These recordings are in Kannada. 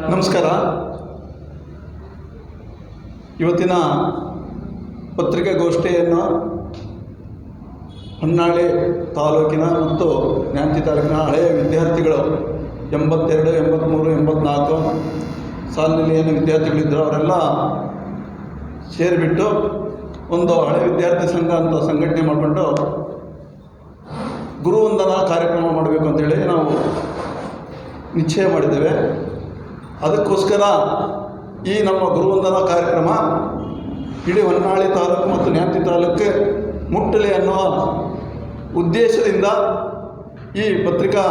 ನಮಸ್ಕಾರ. ಇವತ್ತಿನ ಪತ್ರಿಕಾಗೋಷ್ಠಿಯನ್ನು ಹೊನ್ನಾಳಿ ತಾಲೂಕಿನ ಮತ್ತು ನ್ಯಾಂತಿ ತಾಲೂಕಿನ ಹಳೆಯ ವಿದ್ಯಾರ್ಥಿಗಳು ಎಂಬತ್ತೆರಡು ಎಂಬತ್ತ್ಮೂರು ಎಂಬತ್ನಾಲ್ಕು ಸಾಲಿನಲ್ಲಿ ಏನು ವಿದ್ಯಾರ್ಥಿಗಳಿದ್ದರು ಅವರೆಲ್ಲ ಸೇರಿಬಿಟ್ಟು ಒಂದು ಹಳೆ ವಿದ್ಯಾರ್ಥಿ ಸಂಘ ಅಂತ ಸಂಘಟನೆ ಮಾಡಿಕೊಂಡು ಗುರುವಂದನಾ ಕಾರ್ಯಕ್ರಮ ಮಾಡಬೇಕು ಅಂತೇಳಿ ನಾವು ನಿಶ್ಚಯ ಮಾಡಿದ್ದೇವೆ. ಅದಕ್ಕೋಸ್ಕರ ಈ ನಮ್ಮ ಗುರುವಂದನಾ ಕಾರ್ಯಕ್ರಮ ಇಡೀ ಹೊನ್ನಾಳಿ ತಾಲೂಕು ಮತ್ತು ನ್ಯಾಮತಿ ತಾಲೂಕು ಮುಟ್ಟಲಿ ಅನ್ನುವ ಉದ್ದೇಶದಿಂದ ಈ ಪತ್ರಿಕಾ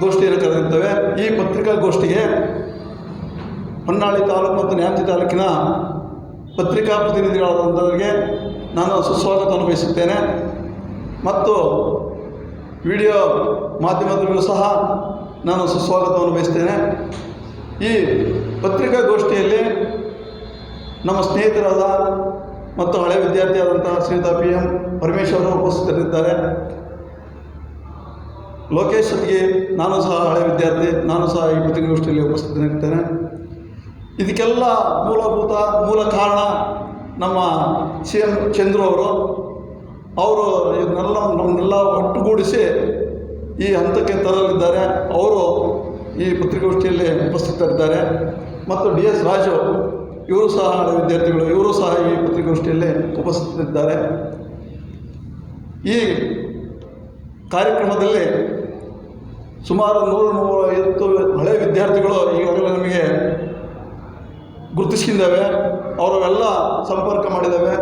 ಗೋಷ್ಠಿಯನ್ನು ಕರೆದಿರ್ತವೆ. ಈ ಪತ್ರಿಕಾಗೋಷ್ಠಿಗೆ ಹೊನ್ನಾಳಿ ತಾಲೂಕು ಮತ್ತು ನ್ಯಾಮತಿ ತಾಲೂಕಿನ ಪತ್ರಿಕಾ ಪ್ರತಿನಿಧಿಗಳಾದಂಥವರಿಗೆ ನಾನು ಸುಸ್ವಾಗತವನ್ನು ಬಯಸುತ್ತೇನೆ ಮತ್ತು ವಿಡಿಯೋ ಮಾಧ್ಯಮದಲ್ಲೂ ಸಹ ನಾನು ಸುಸ್ವಾಗತವನ್ನು ಬಯಸ್ತೇನೆ ಈ ಪತ್ರಿಕಾಗೋಷ್ಠಿಯಲ್ಲಿ ನಮ್ಮ ಸ್ನೇಹಿತರಾದ ಮತ್ತು ಹಳೆ ವಿದ್ಯಾರ್ಥಿಯಾದಂಥ ಶ್ರೀಯುತ ಪಿ ಎಂ ಪರಮೇಶ್ವರ ಉಪಸ್ಥಿತರಿದ್ದಾರೆ. ಲೋಕೇಶ್ ನಾನು ಸಹ ಹಳೆ ವಿದ್ಯಾರ್ಥಿ, ನಾನು ಸಹ ಈ ಪತ್ರಿಕಾಗೋಷ್ಠಿಯಲ್ಲಿ ಉಪಸ್ಥಿತರಿರ್ತೇನೆ ಇದಕ್ಕೆಲ್ಲ ಮೂಲಭೂತ, ಮೂಲ ಕಾರಣ ನಮ್ಮ ಸಿ ಎಂ ಚಂದ್ರು ಅವರು. ಅವರು ಇದನ್ನೆಲ್ಲ ನಮ್ಮನ್ನೆಲ್ಲ ಒಟ್ಟುಗೂಡಿಸಿ ಈ ಹಂತಕ್ಕೆ ತರಲಿದ್ದಾರೆ. ಅವರು ಈ ಪತ್ರಿಕಾಗೋಷ್ಠಿಯಲ್ಲಿ ಉಪಸ್ಥಿತರಿದ್ದಾರೆ. ಮತ್ತು ಡಿ ಎಸ್ ರಾಜು, ಇವರು ಸಹ ವಿದ್ಯಾರ್ಥಿಗಳು, ಇವರು ಸಹ ಈ ಪತ್ರಿಕಾಗೋಷ್ಠಿಯಲ್ಲಿ ಉಪಸ್ಥಿತರಿದ್ದಾರೆ. ಈ ಕಾರ್ಯಕ್ರಮದಲ್ಲಿ ಸುಮಾರು ನೂರು ನೂರೈವತ್ತು ಹಳೆ ವಿದ್ಯಾರ್ಥಿಗಳು ಈಗಾಗಲೇ ನಮಗೆ ಗುರುತಿಸಿದ್ದಾವೆ ಅವರು ಎಲ್ಲ ಸಂಪರ್ಕ ಮಾಡಿದ್ದಾವೆ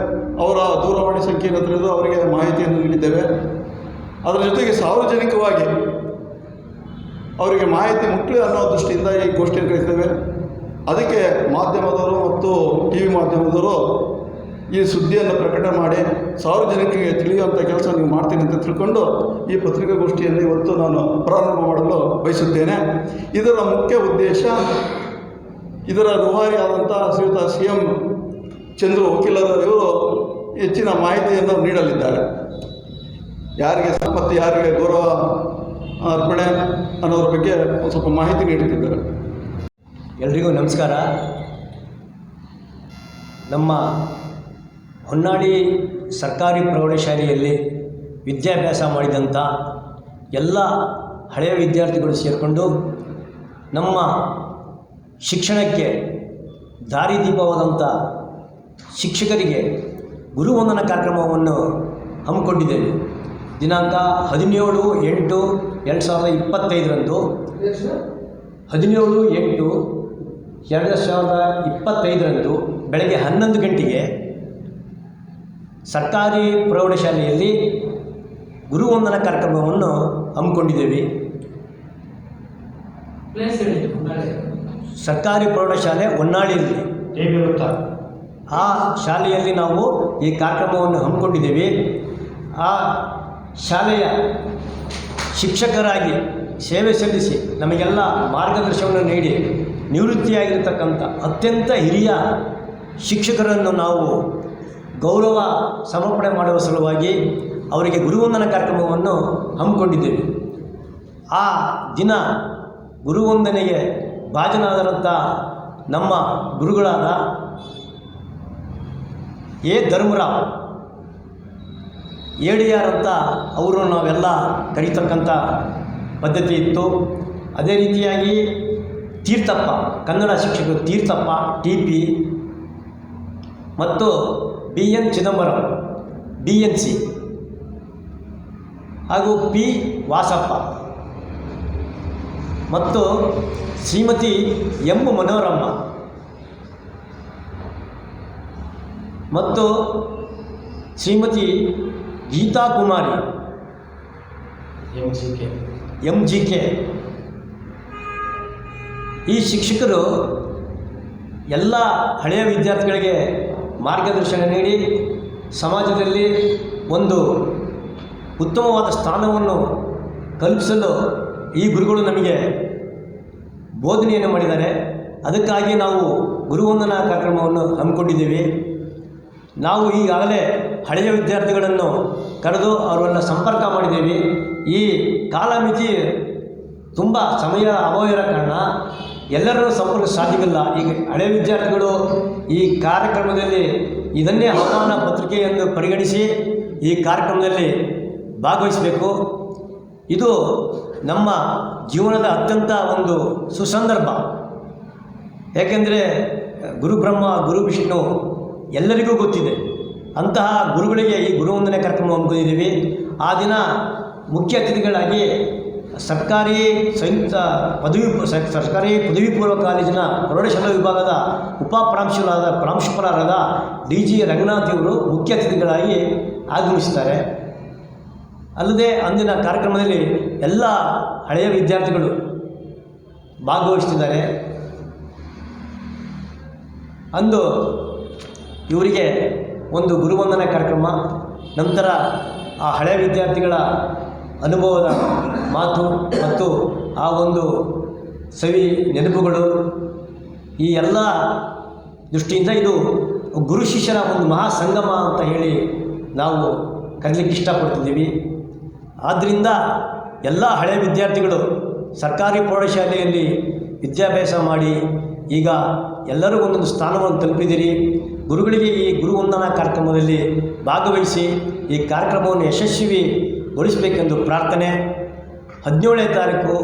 ಅವರ ದೂರವಾಣಿ ಸಂಖ್ಯೆ ತಿಳಿದು ಅವರಿಗೆ ಮಾಹಿತಿಯನ್ನು ನೀಡಿದ್ದೇವೆ. ಅದರ ಜೊತೆಗೆ ಸಾರ್ವಜನಿಕವಾಗಿ ಅವರಿಗೆ ಮಾಹಿತಿ ಮುಟ್ಲಿ ಅನ್ನೋ ದೃಷ್ಟಿಯಿಂದ ಈ ಗೋಷ್ಠಿಯನ್ನು ಕರೀತೇವೆ ಅದಕ್ಕೆ ಮಾಧ್ಯಮದವರು ಮತ್ತು ಟಿ ವಿ ಮಾಧ್ಯಮದವರು ಈ ಸುದ್ದಿಯನ್ನು ಪ್ರಕಟ ಮಾಡಿ ಸಾರ್ವಜನಿಕರಿಗೆ ತಿಳಿಯುವಂಥ ಕೆಲಸ ನೀವು ಮಾಡ್ತೀನಿ ಅಂತ ತಿಳ್ಕೊಂಡು ಈ ಪತ್ರಿಕಾಗೋಷ್ಠಿಯನ್ನು ಇವತ್ತು ನಾನು ಪ್ರಾರಂಭ ಮಾಡಲು ಬಯಸುತ್ತೇನೆ. ಇದರ ಮುಖ್ಯ ಉದ್ದೇಶ ಇದರ ರೂವಾರಿ ಆದಂಥ ಶ್ರೀಯುತ ಸಿ ಎಂ ಚಂದ್ರು ವಕೀಲರು ಇವರು ಹೆಚ್ಚಿನ ಮಾಹಿತಿಯನ್ನು ನೀಡಲಿದ್ದಾರೆ. ಯಾರಿಗೆ ಸಂಪತ್ತು, ಯಾರಿಗೆ ಗೌರವ ಅರ್ಪಣೆ ಅನ್ನೋದ್ರ ಬಗ್ಗೆ ಒಂದು ಸ್ವಲ್ಪ ಮಾಹಿತಿ ನೀಡುತ್ತಿದ್ದಾರೆ. ಎಲ್ರಿಗೂ ನಮಸ್ಕಾರ. ನಮ್ಮ ಹೊನ್ನಾಳಿ ಸರ್ಕಾರಿ ಪ್ರೌಢಶಾಲೆಯಲ್ಲಿ ವಿದ್ಯಾಭ್ಯಾಸ ಮಾಡಿದಂಥ ಎಲ್ಲ ಹಳೆಯ ವಿದ್ಯಾರ್ಥಿಗಳು ಸೇರಿಕೊಂಡು ನಮ್ಮ ಶಿಕ್ಷಣಕ್ಕೆ ದಾರಿದೀಪವಾದಂಥ ಶಿಕ್ಷಕರಿಗೆ ಗುರುವಂದನ ಕಾರ್ಯಕ್ರಮವನ್ನು ಹಮ್ಮಿಕೊಂಡಿದ್ದೇವೆ. ದಿನಾಂಕ ಹದಿನೇಳು ಎಂಟು ಎರಡು ಸಾವಿರದ ಇಪ್ಪತ್ತೈದರಂದು. ಹದಿನೇಳು ಎಂಟು ಎರಡು ಸಾವಿರದ ಇಪ್ಪತ್ತೈದರಂದು ಬೆಳಗ್ಗೆ ಹನ್ನೊಂದು ಗಂಟೆಗೆ ಸರ್ಕಾರಿ ಪ್ರೌಢಶಾಲೆಯಲ್ಲಿ ಗುರುವಂದನ ಕಾರ್ಯಕ್ರಮವನ್ನು ಹಮ್ಮಿಕೊಂಡಿದ್ದೇವೆ. ಸರ್ಕಾರಿ ಪ್ರೌಢಶಾಲೆ ಹೊನ್ನಾಳಿಯಲ್ಲಿ. ಆ ಶಾಲೆಯಲ್ಲಿ ನಾವು ಈ ಕಾರ್ಯಕ್ರಮವನ್ನು ಹಮ್ಮಿಕೊಂಡಿದ್ದೇವೆ. ಆ ಶಾಲೆಯ ಶಿಕ್ಷಕರಾಗಿ ಸೇವೆ ಸಲ್ಲಿಸಿ ನಮಗೆಲ್ಲ ಮಾರ್ಗದರ್ಶನವನ್ನು ನೀಡಿ ನಿವೃತ್ತಿಯಾಗಿರ್ತಕ್ಕಂಥ ಅತ್ಯಂತ ಹಿರಿಯ ಶಿಕ್ಷಕರನ್ನು ನಾವು ಗೌರವ ಸಮರ್ಪಣೆ ಮಾಡುವ ಸಲುವಾಗಿ ಅವರಿಗೆ ಗುರುವಂದನ ಕಾರ್ಯಕ್ರಮವನ್ನು ಹಮ್ಮಿಕೊಂಡಿದ್ದೇವೆ. ಆ ದಿನ ಗುರುವಂದನೆಗೆ ಭಾಜನಾದರಂಥ ನಮ್ಮ ಗುರುಗಳಾದ ಎ. ಧರ್ಮರಾವ್ ಏಡಿಯಾರ್ ಅಂತ ಅವರು ನಾವೆಲ್ಲ ಕರೀತಕ್ಕಂಥ ಪದ್ಧತಿ ಇತ್ತು. ಅದೇ ರೀತಿಯಾಗಿ ತೀರ್ಥಪ್ಪ, ಕನ್ನಡ ಶಿಕ್ಷಕರು ತೀರ್ಥಪ್ಪ ಟಿ ಪಿ ಮತ್ತು B N Chidambaram B N C ಹಾಗೂ ಪಿ. ವಾಸಪ್ಪ. ಮತ್ತು ಶ್ರೀಮತಿ ಎಂ. ಮನೋರಮ್ಮ. ಮತ್ತು Shrimati Geetha Kumari M G K ಈ ಶಿಕ್ಷಕರು ಎಲ್ಲ ಹಳೆಯ ವಿದ್ಯಾರ್ಥಿಗಳಿಗೆ ಮಾರ್ಗದರ್ಶನ ನೀಡಿ ಸಮಾಜದಲ್ಲಿ ಒಂದು ಉತ್ತಮವಾದ ಸ್ಥಾನವನ್ನು ಕಲ್ಪಿಸಲು ಈ ಗುರುಗಳು ನಮಗೆ ಬೋಧನೆಯನ್ನು ಮಾಡಿದ್ದಾರೆ. ಅದಕ್ಕಾಗಿ ನಾವು ಗುರುವಂದನಾ ಕಾರ್ಯಕ್ರಮವನ್ನು ಹಮ್ಮಿಕೊಂಡಿದ್ದೀವಿ. ನಾವು ಈಗಾಗಲೇ ಹಳೆಯ ವಿದ್ಯಾರ್ಥಿಗಳನ್ನು ಕರೆದು ಅವರನ್ನು ಸಂಪರ್ಕ ಮಾಡಿದ್ದೀವಿ. ಈ ಕಾಲಮಿತಿ ತುಂಬ ಸಮಯ ಅಭಾವ ಕಾರಣ ಎಲ್ಲರೂ ಸಂಪರ್ಕ ಸಾಧ್ಯವಿಲ್ಲ. ಈಗ ಹಳೆ ವಿದ್ಯಾರ್ಥಿಗಳು ಈ ಕಾರ್ಯಕ್ರಮದಲ್ಲಿ ಇದನ್ನೇ ಹವಾಮಾನ ಪತ್ರಿಕೆ ಎಂದು ಪರಿಗಣಿಸಿ ಈ ಕಾರ್ಯಕ್ರಮದಲ್ಲಿ ಭಾಗವಹಿಸಬೇಕು. ಇದು ನಮ್ಮ ಜೀವನದ ಅತ್ಯಂತ ಒಂದು ಸುಸಂದರ್ಭ. ಏಕೆಂದರೆ ಗುರುಬ್ರಹ್ಮ, ಗುರು ವಿಷ್ಣು ಎಲ್ಲರಿಗೂ ಗೊತ್ತಿದೆ. ಅಂತಹ ಗುರುಗಳಿಗೆ ಈ ಗುರುವಂದನೆ ಕಾರ್ಯಕ್ರಮ ಹಮ್ಮಿಕೊಂಡಿದ್ದೀವಿ. ಆ ದಿನ ಮುಖ್ಯ ಅತಿಥಿಗಳಾಗಿ ಸರ್ಕಾರಿ ಸಂಯುಕ್ತ ಪದವಿ ಸರ್ಕಾರಿ ಪದವಿ ಪೂರ್ವ ಕಾಲೇಜಿನ ಪ್ರೌಢಶಾಲಾ ವಿಭಾಗದ ಉಪ ಪ್ರಾಂಶುಪಾಲರಾದ ಪ್ರಾಂಶುಪಾಲರಾದ ಡಿ ಜಿ ರಂಗನಾಥ್ ಇವರು ಮುಖ್ಯ ಅತಿಥಿಗಳಾಗಿ ಆಗಮಿಸ್ತಾರೆ ಅಲ್ಲದೆ ಅಂದಿನ ಕಾರ್ಯಕ್ರಮದಲ್ಲಿ ಎಲ್ಲ ಹಳೆಯ ವಿದ್ಯಾರ್ಥಿಗಳು ಭಾಗವಹಿಸ್ತಿದ್ದಾರೆ. ಅಂದು ಇವರಿಗೆ ಒಂದು ಗುರುವಂದನೆ ಕಾರ್ಯಕ್ರಮ, ನಂತರ ಆ ಹಳೆಯ ವಿದ್ಯಾರ್ಥಿಗಳ ಅನುಭವದ ಮಾತು ಮತ್ತು ಆ ಒಂದು ಸವಿ ನೆನಪುಗಳು, ಈ ಎಲ್ಲ ದೃಷ್ಟಿಯಿಂದ ಇದು ಗುರು ಶಿಷ್ಯರ ಒಂದು ಮಹಾ ಸಂಗಮ ಅಂತ ಹೇಳಿ ನಾವು ಕರೀಲಿಕ್ಕೆ ಇಷ್ಟಪಡ್ತಿದ್ದೀವಿ. ಆದ್ದರಿಂದ ಎಲ್ಲ ಹಳೆಯ ವಿದ್ಯಾರ್ಥಿಗಳು ಸರ್ಕಾರಿ ಪ್ರೌಢಶಾಲೆಯಲ್ಲಿ ವಿದ್ಯಾಭ್ಯಾಸ ಮಾಡಿ ಈಗ ಎಲ್ಲರೂ ಒಂದೊಂದು ಸ್ಥಾನವನ್ನು ತಲುಪಿದಿರಿ ಗುರುಗಳಿಗೆ ಈ ಗುರುವಂದನಾ ಕಾರ್ಯಕ್ರಮದಲ್ಲಿ ಭಾಗವಹಿಸಿ ಈ ಕಾರ್ಯಕ್ರಮವನ್ನು ಯಶಸ್ವಿಗೊಳಿಸಬೇಕೆಂದು ಪ್ರಾರ್ಥನೆ. ಹದಿನೇಳನೇ ತಾರೀಕು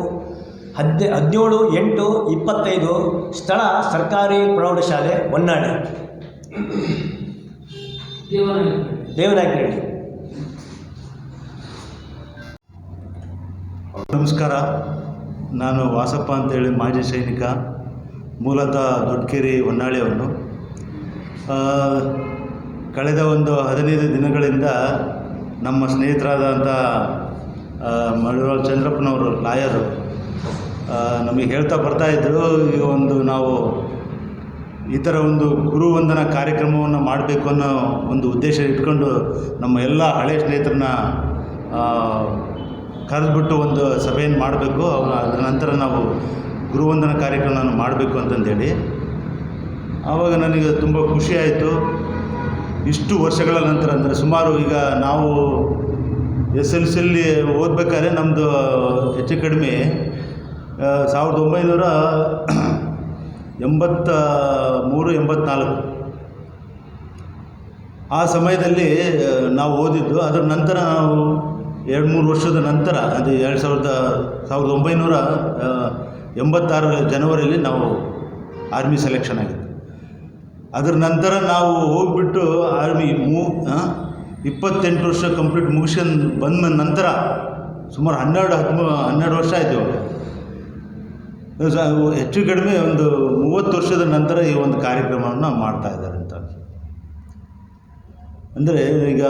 ಹದ್ ಹದಿನೇಳು, ಎಂಟು, ಇಪ್ಪತ್ತೈದು ಸ್ಥಳ ಸರ್ಕಾರಿ ಪ್ರೌಢಶಾಲೆ ಹೊನ್ನಾಳಿ. ದೇವನಾಯಕನಹಳ್ಳಿ ನಮಸ್ಕಾರ. ನಾನು ವಾಸಪ್ಪ ಅಂತೇಳಿ ಮಾಜಿ ಸೈನಿಕ, ಮೂಲತಃ ದೊಡ್ಡಕೆರೆ ಹೊನ್ನಾಳಿಯವನು. ಕಳೆದ ಒಂದು ಹದಿನೈದು ದಿನಗಳಿಂದ ನಮ್ಮ ಸ್ನೇಹಿತರಾದಂಥ ಮಡಿವಾಳ ಚಂದ್ರಪ್ಪನವರು ಲಾಯರು ನಮಗೆ ಹೇಳ್ತಾ ಬರ್ತಾಯಿದ್ರು ಈ ಒಂದು ನಾವು ಈ ಥರ ಒಂದು ಗುರುವಂದನ ಕಾರ್ಯಕ್ರಮವನ್ನು ಮಾಡಬೇಕು ಅನ್ನೋ ಒಂದು ಉದ್ದೇಶ ಇಟ್ಕೊಂಡು ನಮ್ಮ ಎಲ್ಲ ಹಳೆ ಸ್ನೇಹಿತರನ್ನ ಕರೆದ್ಬಿಟ್ಟು ಒಂದು ಸಭೆಯನ್ನು ಮಾಡಬೇಕು. ಅದರ ನಂತರ ನಾವು ಗುರುವಂದನ ಕಾರ್ಯಕ್ರಮವನ್ನು ಮಾಡಬೇಕು ಅಂತಂದೇಳಿ ಆವಾಗ ನನಗೆ ತುಂಬ ಖುಷಿ ಆಯಿತು. ಇಷ್ಟು ವರ್ಷಗಳ ನಂತರ ಅಂದರೆ ಸುಮಾರು ಈಗ ನಾವು ಎಸ್ ಎಲ್ ಸಿಯಲ್ಲಿ ಓದಬೇಕಾದ್ರೆ ನಮ್ಮದು ಹೆಚ್ಚು ಕಡಿಮೆ ಸಾವಿರದ ಒಂಬೈನೂರ ಎಂಬತ್ತ ಮೂರು, ಎಂಬತ್ನಾಲ್ಕು. ಆ ಸಮಯದಲ್ಲಿ ನಾವು ಓದಿದ್ದು. ಅದರ ನಂತರ ನಾವು ಎರಡು ಮೂರು ವರ್ಷದ ನಂತರ, ಅದು ಎರಡು ಸಾವಿರದ ಸಾವಿರದ ಒಂಬೈನೂರ ಎಂಬತ್ತಾರರ ಜನವರಿಯಲ್ಲಿ ನಾವು ಆರ್ಮಿ ಸೆಲೆಕ್ಷನ್ ಆಗಿದ್ದು ಅದರ ನಂತರ ನಾವು ಹೋಗ್ಬಿಟ್ಟು ಆರ್ಮಿ ಮೂ ಇಪ್ಪತ್ತೆಂಟು ವರ್ಷ ಕಂಪ್ಲೀಟ್ ಮುಗಿಸ್ಕೊಂಡು ಬಂದ ನಂತರ ಸುಮಾರು ಹನ್ನೆರಡು ಹದಿಮೂ ಹನ್ನೆರಡು ವರ್ಷ ಆಯಿತು ಹೆಚ್ಚು ಕಡಿಮೆ ಒಂದು ಮೂವತ್ತು ವರ್ಷದ ನಂತರ ಈ ಒಂದು ಕಾರ್ಯಕ್ರಮವನ್ನು ಮಾಡ್ತಾ ಇದ್ದಾರೆ ಅಂತ. ಅಂದರೆ ಈಗ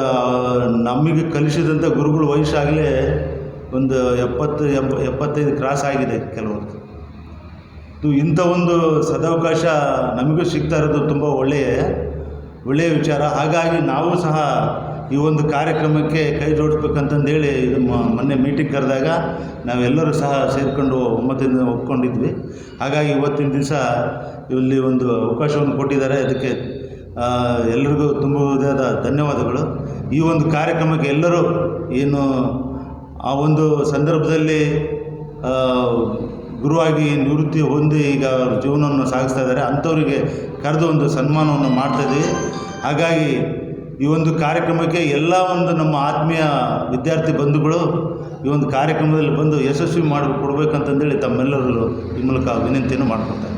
ನಮಗೆ ಕಲಿಸಿದಂಥ ಗುರುಗಳು ವಯಸ್ಸಾಗಲೇ ಒಂದು ಎಪ್ಪತ್ತು ಎಪ್ಪ ಎಪ್ಪತ್ತೈದು ಕ್ರಾಸ್ ಆಗಿದೆ ಕೆಲವೊಂದು. ಇದು ಇಂಥ ಒಂದು ಸದಾವಕಾಶ ನಮಗೂ ಸಿಗ್ತಾ ಇರೋದು ತುಂಬ ಒಳ್ಳೆಯ ಒಳ್ಳೆಯ ವಿಚಾರ. ಹಾಗಾಗಿ ನಾವು ಸಹ ಈ ಒಂದು ಕಾರ್ಯಕ್ರಮಕ್ಕೆ ಕೈ ಜೋಡಿಸ್ಬೇಕಂತಂದೇಳಿ ಇದು ಮೊನ್ನೆ ಮೀಟಿಂಗ್ ಕರೆದಾಗ ನಾವೆಲ್ಲರೂ ಸಹ ಸೇರಿಕೊಂಡು ಒಮ್ಮತದಿಂದ ಒಪ್ಕೊಂಡಿದ್ವಿ. ಹಾಗಾಗಿ ಇವತ್ತಿನ ದಿವಸ ಇಲ್ಲಿ ಒಂದು ಅವಕಾಶವನ್ನು ಕೊಟ್ಟಿದ್ದಾರೆ. ಅದಕ್ಕೆ ಎಲ್ರಿಗೂ ತುಂಬ ಹೃದಯದ ಧನ್ಯವಾದಗಳು. ಈ ಒಂದು ಕಾರ್ಯಕ್ರಮಕ್ಕೆ ಎಲ್ಲರೂ ಏನು ಆ ಒಂದು ಸಂದರ್ಭದಲ್ಲಿ ಗುರುವಾಗಿ ನಿವೃತ್ತಿ ಹೊಂದಿ ಈಗ ಅವರು ಜೀವನವನ್ನು ಸಾಗಿಸ್ತಾ ಇದ್ದಾರೆ. ಅಂಥವರಿಗೆ ಕರೆದು ಒಂದು ಸನ್ಮಾನವನ್ನು ಮಾಡ್ತಾಯಿದ್ದೀವಿ ಹಾಗಾಗಿ ಈ ಒಂದು ಕಾರ್ಯಕ್ರಮಕ್ಕೆ ಎಲ್ಲ ಒಂದು ನಮ್ಮ ಆತ್ಮೀಯ ವಿದ್ಯಾರ್ಥಿ ಬಂಧುಗಳು ಈ ಒಂದು ಕಾರ್ಯಕ್ರಮದಲ್ಲಿ ಬಂದು ಯಶಸ್ವಿ ಮಾಡಿ ಕೊಡಬೇಕಂತಂದೇಳಿ ತಮ್ಮೆಲ್ಲರೂ ಈ ಮೂಲಕ ವಿನಂತಿಯನ್ನು ಮಾಡ್ಕೊತಾರೆ